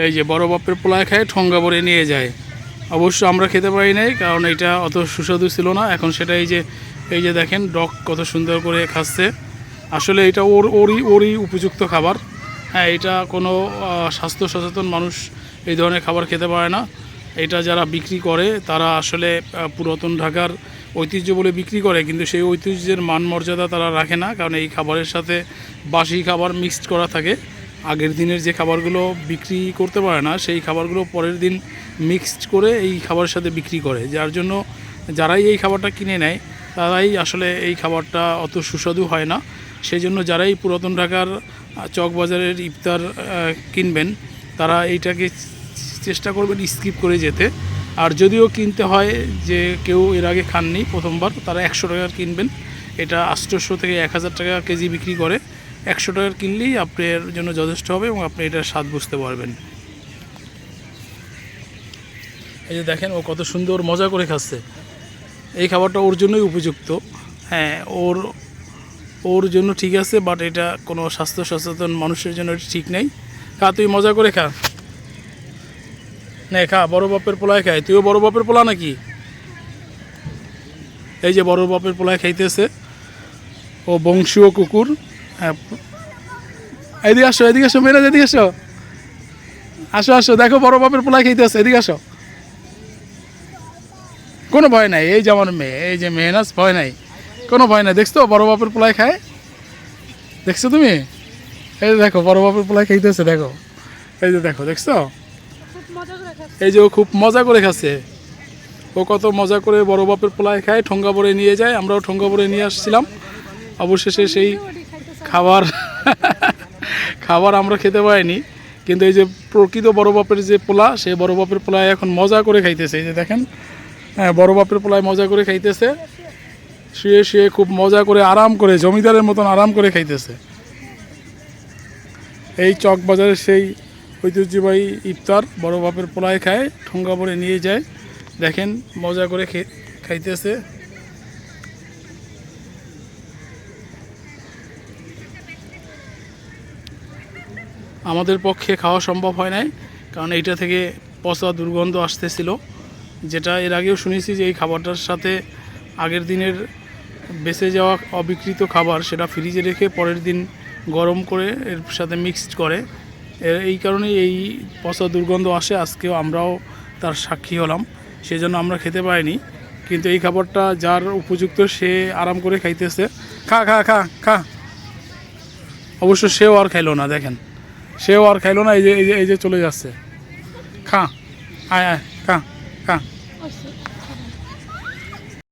এই যে বড় বাপের পোলায় খায়, ঠোঙ্গা ভরে নিয়ে যায়। অবশ্য আমরা খেতে পারি নাই, কারণ এটা অত সুস্বাদু ছিল না। এখন সেটা এই যে এই যে দেখেন, ডগ কত সুন্দর করে খাচ্ছে। আসলে এটা ওর, ওরই ওরই উপযুক্ত খাবার। হ্যাঁ এটা কোনো স্বাস্থ্য সচেতন মানুষ এই ধরনের খাবার খেতে পারে না। এটা যারা বিক্রি করে, তারা আসলে পুরাতন ঢাকার ঐতিহ্য বলে বিক্রি করে, কিন্তু সেই ঐতিহ্যের মান মর্যাদা তারা রাখে না, কারণ এই খাবারের সাথে বাসি খাবার মিক্সড করা থাকে। আগের দিনের যে খাবারগুলো বিক্রি করতে পারে না, সেই খাবারগুলো পরের দিন মিক্সড করে এই খাবারের সাথে বিক্রি করে। যার জন্য যারাই এই খাবারটা কিনে নেয়, তারাই আসলে এই খাবারটা অত সুস্বাদু হয় না। সেই জন্য যারাই পুরাতন ঢাকার চকবাজারের ইফতার কিনবেন, তারা এইটাকে চেষ্টা করবেন স্কিপ করে যেতে। আর যদিও কিনতে হয় যে কেউ এর আগে খাননি প্রথমবার, তারা একশো টাকার কিনবেন। এটা আটশোশো থেকে এক হাজার টাকা কেজি বিক্রি করে। একশো টাকার কিনলেই আপনার জন্য যথেষ্ট হবে এবং আপনি এটার স্বাদ বুঝতে পারবেন। এই যে দেখেন, ও কত সুন্দর মজা করে খাচ্ছে। এই খাবারটা ওর জন্যই উপযুক্ত। হ্যাঁ ওর ওর জন্য ঠিক আছে বাট এটা কোনো স্বাস্থ্য সচেতন মানুষের জন্য এটা ঠিক নেই। খা, তুই মজা করে খা। নে, খা, বড় বাপের পোলায় খায়। তুইও বড় বাপের পোলা নাকি? এই যে বড় বাপের পোলায় খাইতেছে। ও বংশীয় কুকুর। হ্যাঁ এদিকে আসো এদিকে আসো, মেয়েরা, এদিকে আসো। আসো আসো, দেখো বড় বাপের পোলায় খাইতেছে এদিকে আসো। কোনো ভয় নাই, এই যে আমার মেয়ে, এই যে মেয়ে নাচ ভয় নাই। কোনো ভয় নাই, দেখছ বড় বাপের পোলায় খায়? দেখছ তুমি? এই যে দেখো, বড় বাপের পোলায় খাইতেছে দেখো। এই যে দেখো, দেখছ? এই যে ও খুব মজা করে খাচ্ছে। ও কত মজা করে বড় বাপের পোলায় খায়, ঠোঙ্গা ভরে নিয়ে যায়। আমরাও ঠোঙ্গা ভরে নিয়ে আসছিলাম। অবশেষে সেই খাবার খাবার আমরা খেতে পাইনি, কিন্তু এই যে প্রকৃত বড় বাপের যে পোলা, সেই বড় বাপের পোলায় এখন মজা করে খাইতেছে, এই যে দেখেন। হ্যাঁ বড় বাপের পোলায় মজা করে খাইতেছে, শুয়ে শুয়ে খুব মজা করে আরাম করে, জমিদারের মতন আরাম করে খাইতেছে। এই চক বাজারের সেই ঐতিহ্যবাহী ইফতার বড় বাপের পোলায় খায়, ঠোঙ্গা ভরে নিয়ে যায়, দেখেন মজা করে খাইতেছে। আমাদের পক্ষে খাওয়া সম্ভব হয় নাই, কারণ এইটা থেকে পচা দুর্গন্ধ আসতেছিল। যেটা এর আগেও শুনেছি যে এই খাবারটার সাথে আগের দিনের বেঁচে যাওয়া অবিকৃত খাবার সেটা ফ্রিজে রেখে পরের দিন গরম করে এর সাথে মিক্সড করে। এর- এই কারণে এই পচা দুর্গন্ধ আসে, আজকেও আমরাও তার সাক্ষী হলাম সেই জন্য আমরা খেতে পাইনি কিন্তু এই খাবারটা যার উপযুক্ত সে আরাম করে খাইতেছে। খা খা খা খা। অবশ্য সেও আর খাইলো না, দেখেন। সেও আর খাইলো না, এই যে এই যে এই যে চলে যাচ্ছে খা, আয় আয়, খা খা।